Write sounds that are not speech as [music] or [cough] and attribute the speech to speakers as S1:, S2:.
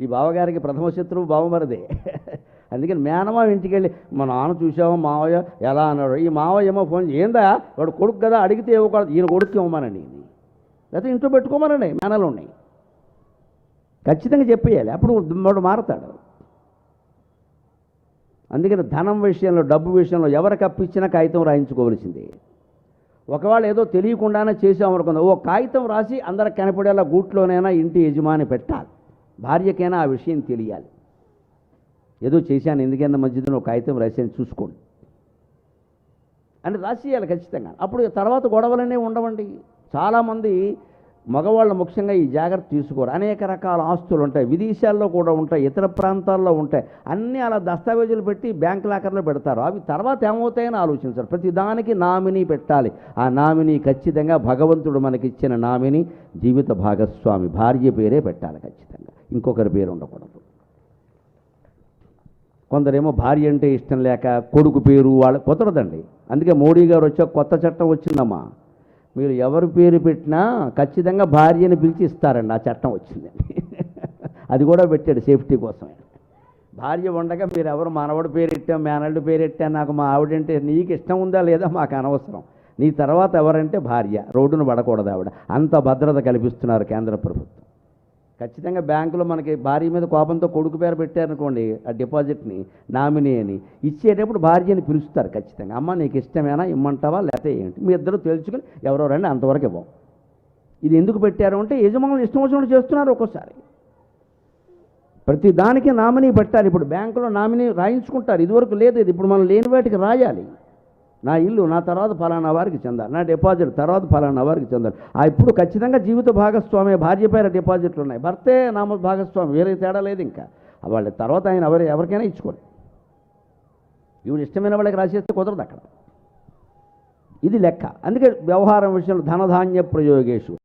S1: ఈ బావగారికి ప్రథమ శత్రువు బావమరిదే. అందుకని మేనమా ఇంటికి వెళ్ళి మా నాన్న చూసావా మావయ్య? ఎలా అన్నాడు? ఈ మావయ్య ఏమో ఫోన్ ఏందా వాడు కొడుకు కదా అడిగితే ఇవ్వకూడదు ఈయన కొడుకు ఇవ్వమనండి ఇది లేకపోతే ఇంట్లో పెట్టుకోమనండి మేనలు ఉన్నాయి. ఖచ్చితంగా చెప్పేయాలి అప్పుడు వాడు మారతాడు. అందుకని ధనం విషయంలో డబ్బు విషయంలో ఎవరికి అప్పించినా కాగితం రాయించుకోవలసిందే. ఒకవేళ ఏదో తెలియకుండానే చేసామనుకుందాం ఓ కాగితం రాసి అందరికి కనపడేలా గూట్లోనైనా ఇంటి యజమాని పెట్టాలి. భార్యకైనా ఆ విషయం తెలియాలి. ఏదో చేశాను ఎందుకైనా మంచిదని ఒక కాగితం రాసాను చూసుకోండి. అని రాసియాలి ఖచ్చితంగా. అప్పుడు తర్వాత గొడవలనే ఉండవండి. చాలామంది మగవాళ్ళు ముఖ్యంగా ఈ జాగ్రత్త తీసుకోరు. అనేక రకాల ఆస్తులు ఉంటాయి. విదేశాల్లో కూడా ఉంటాయి ఇతర ప్రాంతాల్లో ఉంటాయి. అన్నీ అలా దస్తావేజులు పెట్టి బ్యాంక్ లాకర్లో పెడతారు. అవి తర్వాత ఏమవుతాయని ఆలోచించారు. ప్రతి దానికి నామినీ పెట్టాలి. ఆ నామినీ ఖచ్చితంగా భగవంతుడు మనకిచ్చిన నామినీ జీవిత భాగస్వామి భార్య పేరే పెట్టాలి ఖచ్చితంగా. ఇంకొకరి పేరు ఉండకూడదు. కొందరేమో భార్య అంటే ఇష్టం లేక కొడుకు పేరు వాళ్ళ కుదరదండి. అందుకే మోడీ గారు వచ్చే కొత్త చట్టం వచ్చిందమ్మా. మీరు ఎవరి పేరు పెట్టినా ఖచ్చితంగా భార్యని పిలిచి ఇస్తారండి ఆ చట్టం వచ్చిందండి [laughs] అది కూడా పెట్టాడు సేఫ్టీ కోసమే. భార్య ఉండగా మీరు ఎవరు మనవడు పేరు పెట్టాం మేనల్డ్ పేరు నాకు మా ఆవిడంటే నీకు ఇష్టం ఉందా లేదా మాకు అనవసరం. నీ తర్వాత ఎవరంటే భార్య. రోడ్డును పడకూడదు ఆవిడ. అంత భద్రత కల్పిస్తున్నారు కేంద్ర ప్రభుత్వం. ఖచ్చితంగా బ్యాంకులో మనకి భార్య మీద కోపంతో కొడుకు పేరు పెట్టారనుకోండి ఆ డిపాజిట్ని నామినీ అని ఇచ్చేటప్పుడు భార్యని పిలుస్తారు ఖచ్చితంగా. అమ్మ నీకు ఇష్టమేనా? ఇమ్మంటావా? లేకపోతే ఏంటి? మీ ఇద్దరు తెలుసుకుని ఎవరో రండి అంతవరకు ఇవ్వం. ఇది ఎందుకు పెట్టారు అంటే యజమానులు ఇష్టం వచ్చినట్టు చేస్తున్నారు ఒక్కోసారి. ప్రతి దానికి నామినీ పెట్టాలి. ఇప్పుడు బ్యాంకులో నామినీ రాయించుకుంటారు. ఇదివరకు లేదు ఇది ఇప్పుడు మనం లేని వాటికి రాయాలి. నా ఇల్లు నా తర్వాత ఫలానా వారికి చెందాలి. నా డిపాజిట్ తర్వాత ఫలానా వారికి చెందాలి. ఆ ఇప్పుడు ఖచ్చితంగా జీవిత భాగస్వామి భార్య పేర డిపాజిట్లు ఉన్నాయి. భర్తే నామ భాగస్వామి వేరే తేడా లేదు ఇంకా. వాళ్ళ తర్వాత ఆయన ఎవరి ఎవరికైనా ఇచ్చుకోరు. ఇవి ఇష్టమైన వాళ్ళకి రాసేస్తే కుదరదు అక్కడ. ఇది లెక్క. అందుకే వ్యవహారం విషయంలో ధనధాన్య ప్రయోగేషు.